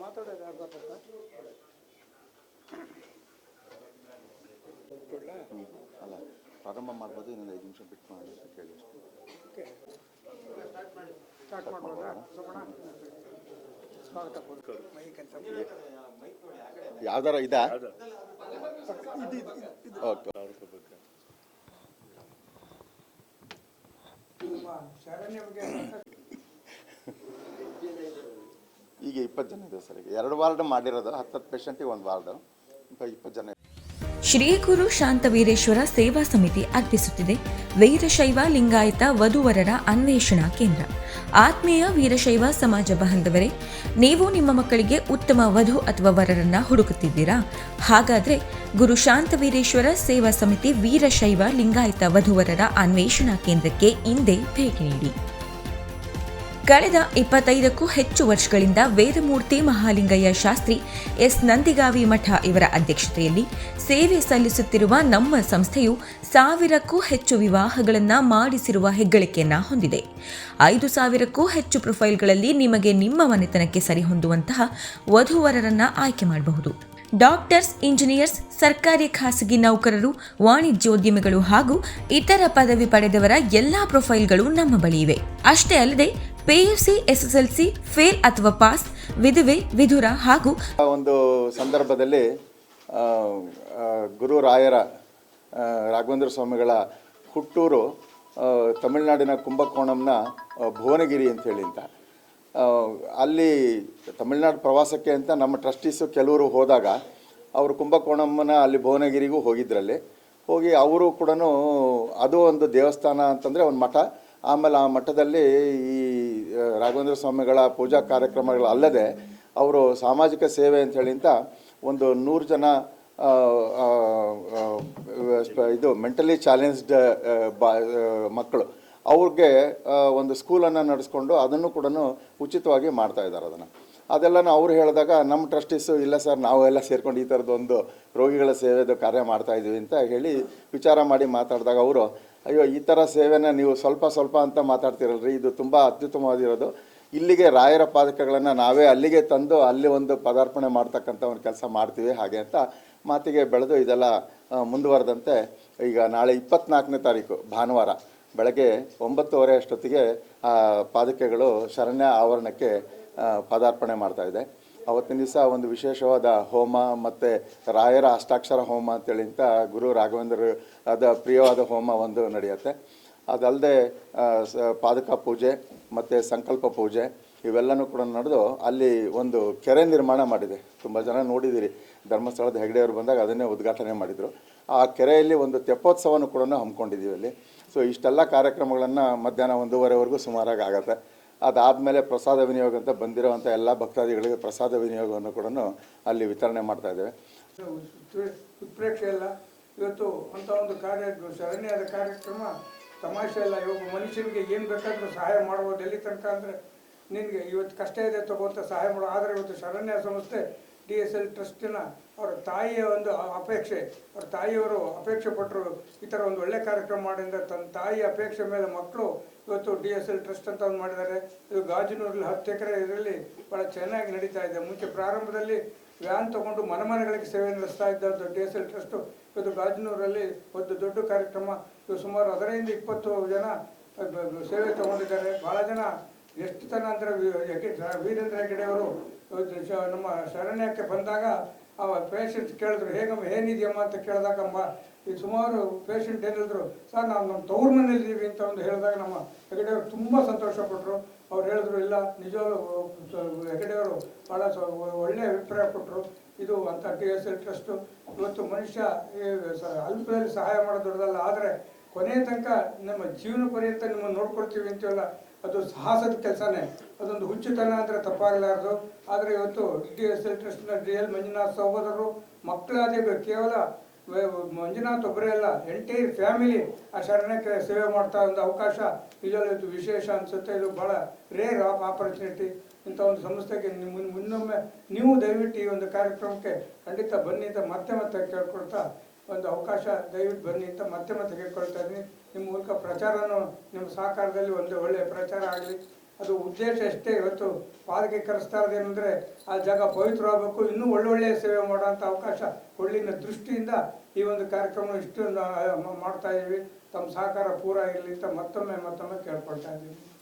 ಮಾತಾಡೋದು ಯಾರು ಗೊತ್ತಾ. ಅಲ್ಲ ಪ್ರಾರಂಭ ಮಾಡ್ಬೋದು ಇನ್ನೊಂದು ಐದು ನಿಮಿಷ ಬಿಟ್ಟು ಮಾಡಿ ಅಂತ ಕೇಳಿ ಅಷ್ಟೇ. ಯಾವ್ದಾರ ಇದಾ? ಓಕೆ ಶರಣ್ಯ ಬಗ್ಗೆ ಈಗ ಇಪ್ಪತ್ತು ಜನ ಇದೆ ಸರ್ ಈಗ. ಎರಡು ವಾರ್ಡ್ ಮಾಡಿರೋದು ಹತ್ತತ್ತು ಪೇಷಂಟಿಗೆ ಒಂದು ವಾರ್ಡ್. ಇಪ್ಪತ್ತು ಜನ ಶ್ರೀ ಗುರು ಶಾಂತವೀರೇಶ್ವರ ಸೇವಾ ಸಮಿತಿ ಅರ್ಪಿಸುತ್ತಿದೆ ವೀರಶೈವ ಲಿಂಗಾಯತ ವಧುವರರ ಅನ್ವೇಷಣಾ ಕೇಂದ್ರ. ಆತ್ಮೀಯ ವೀರಶೈವ ಸಮಾಜ ಬಾಂಧವರೇ, ನೀವು ನಿಮ್ಮ ಮಕ್ಕಳಿಗೆ ಉತ್ತಮ ವಧು ಅಥವಾ ವರರನ್ನ ಹುಡುಕುತ್ತಿದ್ದೀರಾ? ಹಾಗಾದ್ರೆ ಗುರು ಶಾಂತವೀರೇಶ್ವರ ಸೇವಾ ಸಮಿತಿ ವೀರಶೈವ ಲಿಂಗಾಯತ ವಧುವರರ ಅನ್ವೇಷಣಾ ಕೇಂದ್ರಕ್ಕೆ ಇಂದೇ ಭೇಟಿ ನೀಡಿ. ಕಳೆದ ಇಪ್ಪತ್ತೈದಕ್ಕೂ ಹೆಚ್ಚು ವರ್ಷಗಳಿಂದ ವೇದಮೂರ್ತಿ ಮಹಾಲಿಂಗಯ್ಯ ಶಾಸ್ತ್ರಿ ಎಸ್. ನಂದಿಗಾವಿ ಮಠ ಇವರ ಅಧ್ಯಕ್ಷತೆಯಲ್ಲಿ ಸೇವೆ ಸಲ್ಲಿಸುತ್ತಿರುವ ನಮ್ಮ ಸಂಸ್ಥೆಯು ಸಾವಿರಕ್ಕೂ ಹೆಚ್ಚು ವಿವಾಹಗಳನ್ನು ಮಾಡಿಸಿರುವ ಹೆಗ್ಗಳಿಕೆಯನ್ನು ಹೊಂದಿದೆ. ಐದು ಸಾವಿರಕ್ಕೂ ಹೆಚ್ಚು ಪ್ರೊಫೈಲ್ಗಳಲ್ಲಿ ನಿಮಗೆ ನಿಮ್ಮ ಮನೆತನಕ್ಕೆ ಸರಿಹೊಂದುವಂತಹ ವಧುವರರನ್ನು ಆಯ್ಕೆ ಮಾಡಬಹುದು. ಡಾಕ್ಟರ್ಸ್, ಇಂಜಿನಿಯರ್ಸ್, ಸರ್ಕಾರಿ ಖಾಸಗಿ ನೌಕರರು, ವಾಣಿಜ್ಯೋದ್ಯಮಿಗಳು ಹಾಗೂ ಇತರ ಪದವಿ ಪಡೆದವರ ಎಲ್ಲಾ ಪ್ರೊಫೈಲ್ಗಳು ನಮ್ಮ ಬಳಿ ಇವೆ. ಅಷ್ಟೇ ಅಲ್ಲದೆ ಪಿಯುಸಿ ಎಸ್ಎಸ್ಎಲ್ಸಿ ಫೇಲ್ ಅಥವಾ ಪಾಸ್, ವಿಧವೆ, ವಿಧುರ ಹಾಗೂ ಆ ಒಂದು ಸಂದರ್ಭದಲ್ಲಿ ಗುರು ರಾಯರ ರಾಘವೇಂದ್ರ ಸ್ವಾಮಿಗಳ ಹುಟ್ಟೂರು ತಮಿಳುನಾಡಿನ ಕುಂಭಕೋಣಂನ ಭುವನಗಿರಿ ಅಂತ ಹೇಳಿ ಅಂತ. ಅಲ್ಲಿ ತಮಿಳುನಾಡು ಪ್ರವಾಸಕ್ಕೆ ಅಂತ ನಮ್ಮ ಟ್ರಸ್ಟೀಸು ಕೆಲವರು ಹೋದಾಗ, ಅವರು ಕುಂಭಕೋಣಮ್ಮನ ಅಲ್ಲಿ ಭುವನಗಿರಿಗೂ ಹೋಗಿದ್ರಲ್ಲಿ. ಹೋಗಿ ಅವರು ಕೂಡ ಅದು ಒಂದು ದೇವಸ್ಥಾನ ಅಂತಂದರೆ ಒಂದು ಮಠ. ಆಮೇಲೆ ಆ ಮಠದಲ್ಲಿ ಈ ರಾಘವೇಂದ್ರ ಸ್ವಾಮಿಗಳ ಪೂಜಾ ಕಾರ್ಯಕ್ರಮಗಳು ಅಲ್ಲದೆ ಅವರು ಸಾಮಾಜಿಕ ಸೇವೆ ಅಂತ ಒಂದು ನೂರು ಜನ ಇದು ಮೆಂಟಲಿ ಚಾಲೆಂಜ್ಡ್ ಬಾ ಮಕ್ಕಳು. ಅವ್ರಿಗೆ ಒಂದು ಸ್ಕೂಲನ್ನು ನಡೆಸ್ಕೊಂಡು ಅದನ್ನು ಕೂಡ ಉಚಿತವಾಗಿ ಮಾಡ್ತಾ ಇದ್ದಾರೆ ಅದನ್ನು. ಅದೆಲ್ಲನೂ ಅವ್ರು ಹೇಳಿದಾಗ ನಮ್ಮ ಟ್ರಸ್ಟೀಸು ಇಲ್ಲ ಸರ್ ನಾವು ಎಲ್ಲ ಸೇರ್ಕೊಂಡು ಈ ಥರದ್ದು ಒಂದು ರೋಗಿಗಳ ಸೇವೆದು ಕಾರ್ಯ ಮಾಡ್ತಾ ಇದ್ದೀವಿ ಅಂತ ಹೇಳಿ ವಿಚಾರ ಮಾಡಿ ಮಾತಾಡಿದಾಗ ಅವರು ಅಯ್ಯೋ, ಈ ಥರ ಸೇವೆನ ನೀವು ಸ್ವಲ್ಪ ಸ್ವಲ್ಪ ಅಂತ ಮಾತಾಡ್ತಿರಲ್ರಿ. ಇದು ತುಂಬ ಅತ್ಯುತ್ತಮವಾಗಿರೋದು. ಇಲ್ಲಿಗೆ ರಾಯರ ಪಾದಕಗಳನ್ನು ನಾವೇ ಅಲ್ಲಿಗೆ ತಂದು ಅಲ್ಲಿ ಒಂದು ಪದಾರ್ಪಣೆ ಮಾಡ್ತಕ್ಕಂಥ ಒಂದು ಕೆಲಸ ಮಾಡ್ತೀವಿ. ಹಾಗೆ ಅಂತ ಮಾತಿಗೆ ಬೆಳೆದು ಇದೆಲ್ಲ ಮುಂದುವರೆದಂತೆ ಈಗ ನಾಳೆ ಇಪ್ಪತ್ನಾಲ್ಕನೇ ತಾರೀಕು, ಭಾನುವಾರ ಬೆಳಗ್ಗೆ ಒಂಬತ್ತುವರೆ ಅಷ್ಟೊತ್ತಿಗೆ ಪಾದಕೆಗಳು ಶರಣ್ಯ ಆವರಣಕ್ಕೆ ಪದಾರ್ಪಣೆ ಇದೆ. ಅವತ್ತಿನ ದಿವಸ ಒಂದು ವಿಶೇಷವಾದ ಹೋಮ ಮತ್ತು ರಾಯರ ಅಷ್ಟಾಕ್ಷರ ಹೋಮ ಅಂತೇಳಿ ಅಂತ ಗುರು ರಾಘವೇಂದ್ರ ಅದ ಪ್ರಿಯವಾದ ಹೋಮ ಒಂದು ನಡೆಯುತ್ತೆ. ಅದಲ್ಲದೆ ಪಾದಕ ಪೂಜೆ ಮತ್ತು ಸಂಕಲ್ಪ ಪೂಜೆ ಇವೆಲ್ಲನೂ ಕೂಡ ನಡೆದು ಅಲ್ಲಿ ಒಂದು ಕೆರೆ ನಿರ್ಮಾಣ ಮಾಡಿದೆ. ತುಂಬ ಜನ ನೋಡಿದ್ದೀರಿ ಧರ್ಮಸ್ಥಳದ ಹೆಗಡೆಯವರು ಬಂದಾಗ ಅದನ್ನೇ ಉದ್ಘಾಟನೆ ಮಾಡಿದರು. ಆ ಕೆರೆಯಲ್ಲಿ ಒಂದು ತೆಪ್ಪೋತ್ಸವನೂ ಕೂಡ ಹಮ್ಮಿಕೊಂಡಿದ್ದೀವಿ ಅಲ್ಲಿ. ಸೊ ಇಷ್ಟೆಲ್ಲ ಕಾರ್ಯಕ್ರಮಗಳನ್ನು ಮಧ್ಯಾಹ್ನ ಒಂದೂವರೆವರೆಗೂ ಸುಮಾರಾಗಿ ಆಗುತ್ತೆ. ಅದಾದಮೇಲೆ ಪ್ರಸಾದ ವಿನಿಯೋಗ ಅಂತ ಬಂದಿರೋವಂಥ ಎಲ್ಲ ಭಕ್ತಾದಿಗಳಿಗೆ ಪ್ರಸಾದ ವಿನಿಯೋಗವನ್ನು ಕೂಡ ಅಲ್ಲಿ ವಿತರಣೆ ಮಾಡ್ತಾ ಇದ್ದೇವೆ. ಉತ್- ಉತ್ಪ್ರೇಕ್ಷೆ ಎಲ್ಲ ಇವತ್ತು ಅಂತ ಒಂದು ಕಾರ್ಯ ಶರಣ್ಯದ ಕಾರ್ಯಕ್ರಮ, ತಮಾಷೆ ಅಲ್ಲ ಇವಾಗ ಮನುಷ್ಯನಿಗೆ ಏನು ಬೇಕಾದರೂ ಸಹಾಯ ಮಾಡ್ಬೋದು ಎಲ್ಲಿ ತನಕ ಅಂದರೆ ನಿನಗೆ ಇವತ್ತು ಕಷ್ಟ ಇದೆ ತಗೋಂತ ಸಹಾಯ ಮಾಡೋ. ಆದರೆ ಇವತ್ತು ಶರಣ್ಯ ಸಂಸ್ಥೆ ಡಿ ಎಸ್ ಎಲ್ ಟ್ರಸ್ಟಿನ ಅವರ ತಾಯಿಯ ಒಂದು ಅಪೇಕ್ಷೆ, ಅವ್ರ ತಾಯಿಯವರು ಅಪೇಕ್ಷೆ ಪಟ್ಟರು ಈ ಥರ ಒಂದು ಒಳ್ಳೆ ಕಾರ್ಯಕ್ರಮ ಮಾಡಿದ ತನ್ನ ತಾಯಿಯ ಅಪೇಕ್ಷೆ ಮೇಲೆ ಮಕ್ಕಳು ಇವತ್ತು ಡಿ ಎಸ್ ಎಲ್ ಟ್ರಸ್ಟ್ ಅಂತ ಒಂದು ಮಾಡಿದ್ದಾರೆ. ಇದು ಗಾಜಿನೂರಲ್ಲಿ ಹತ್ತು ಎಕರೆ ಇದರಲ್ಲಿ ಭಾಳ ಚೆನ್ನಾಗಿ ನಡೀತಾ ಇದೆ. ಮುಂಚೆ ಪ್ರಾರಂಭದಲ್ಲಿ ವ್ಯಾನ್ ತಗೊಂಡು ಮನೆ ಮನೆಗಳಿಗೆ ಸೇವೆ ನಡೆಸ್ತಾ ಇದ್ದಂಥ ಡಿ ಎಸ್ ಎಲ್ ಟ್ರಸ್ಟು. ಇವತ್ತು ಗಾಜಿನೂರಲ್ಲಿ ಒಂದು ದೊಡ್ಡ ಕಾರ್ಯಕ್ರಮ. ಇವು ಸುಮಾರು ಅದರಿಂದ ಇಪ್ಪತ್ತು ಜನ ಸೇವೆ ತಗೊಂಡಿದ್ದಾರೆ. ಭಾಳ ಜನ ಎಷ್ಟು ತನ ಅಂದರೆ ವೀರೇಂದ್ರ ಹೆಗಡೆಯವರು ನಮ್ಮ ಶರಣ್ಯಕ್ಕೆ ಬಂದಾಗ ಆ ಪೇಷಂಟ್ ಕೇಳಿದ್ರು, ಹೇಗಮ್ಮ, ಏನಿದೆಯಮ್ಮ? ಅಂತ ಕೇಳಿದಾಗ ಅಮ್ಮ, ಈ ಸುಮಾರು ಪೇಷಂಟ್ ಏನಿದ್ರು ಸರ್, ನಾವು ನಮ್ಮ ತವ್ರ ಮನೇಲಿದ್ದೀವಿ ಅಂತ ಒಂದು ಹೇಳಿದಾಗ ನಮ್ಮ ಹೆಗಡೆಯವರು ತುಂಬ ಸಂತೋಷಪಟ್ಟರು ಅವ್ರು ಹೇಳಿದ್ರು, ಇಲ್ಲ, ನಿಜವಾಗ್ಲೂ ಹೆಗಡೆಯವರು ಭಾಳ ಒಳ್ಳೆ ಒಳ್ಳೆಯ ಅಭಿಪ್ರಾಯ ಕೊಟ್ಟರು ಇದು ಅಂತ ಟಿ ಎಸ್ ಎಲ್ ಟ್ರಸ್ಟು, ಇವತ್ತು ಮನುಷ್ಯ, ಈ ಅಲ್ಪದಲ್ಲಿ ಸಹಾಯ ಮಾಡೋದು ದೊಡ್ಡದಲ್ಲ, ಆದರೆ ಕೊನೆಯ ತನಕ ನಮ್ಮ ಜೀವನ ಪರ್ಯಂತ ನಿಮ್ಮನ್ನು ನೋಡ್ಕೊಳ್ತೀವಿ ಅಂತೀವಲ್ಲ, ಅದು ಸಾಹಸದ ಕೆಲಸನೇ. ಅದೊಂದು ಹುಚ್ಚುತನ ಅಂದರೆ ತಪ್ಪಾಗಲಾರದು. ಆದರೆ ಇವತ್ತು ಡಿ ಎಸ್ ಎಲ್ ಟ್ರಸ್ಟ್ನ ಡಿ ಎಲ್ ಮಂಜುನಾಥ್ ಸಹೋದರರು ಮಕ್ಕಳಾದೇ ಕೇವಲ ಮಂಜುನಾಥ್ ಒಬ್ಬರೇ ಅಲ್ಲ ಎಂಟೈರ್ ಫ್ಯಾಮಿಲಿ ಆ ಶರಣಕ್ಕೆ ಸೇವೆ ಮಾಡ್ತಾ ಒಂದು ಅವಕಾಶ. ಇದರಲ್ಲಿ ಇದು ವಿಶೇಷ ಅನಿಸುತ್ತೆ. ಇದು ಭಾಳ ರೇರ್ ಆಪರ್ಚುನಿಟಿ ಇಂಥ ಒಂದು ಸಂಸ್ಥೆಗೆ ನಿಮ್ಮ ಮುನ್ನೊಮ್ಮೆ ನೀವು ದಯವಿಟ್ಟು ಈ ಒಂದು ಕಾರ್ಯಕ್ರಮಕ್ಕೆ ಖಂಡಿತ ಬನ್ನಿ ಅಂತ ಮತ್ತೆ ಮತ್ತೆ ಕೇಳ್ಕೊಳ್ತಾ ಒಂದು ಅವಕಾಶ ದಯವಿಟ್ಟು ಬನ್ನಿ ಅಂತ ಮತ್ತೆ ಮತ್ತೆ ಕೇಳ್ಕೊಳ್ತಾ ಇದ್ದೀನಿ. ನಿಮ್ಮ ಮೂಲಕ ಪ್ರಚಾರನೂ ನಿಮ್ಮ ಸಹಕಾರದಲ್ಲಿ ಒಂದು ಒಳ್ಳೆಯ ಪ್ರಚಾರ ಆಗಲಿ. ಅದು ಉದ್ದೇಶ ಅಷ್ಟೇ ಇವತ್ತು ಪಾದಕ್ಕೆ ಕರೆಸ್ತಾ ಇರೋದೇನೆಂದರೆ ಆ ಜಾಗ ಪವಿತ್ರವಾಗಬೇಕು, ಇನ್ನೂ ಒಳ್ಳೊಳ್ಳೆಯ ಸೇವೆ ಮಾಡೋಂಥ ಅವಕಾಶ ಒಳ್ಳಿನ ದೃಷ್ಟಿಯಿಂದ ಈ ಒಂದು ಕಾರ್ಯಕ್ರಮ ಇಷ್ಟು ಮಾಡ್ತಾ ಇದ್ದೀವಿ ತಮ್ಮ ಸಹಕಾರ ಪೂರ ಇರಲಿ ಅಂತ ಮತ್ತೊಮ್ಮೆ ಮತ್ತೊಮ್ಮೆ ಕೇಳ್ಕೊಳ್ತಾ ಇದ್ದೀವಿ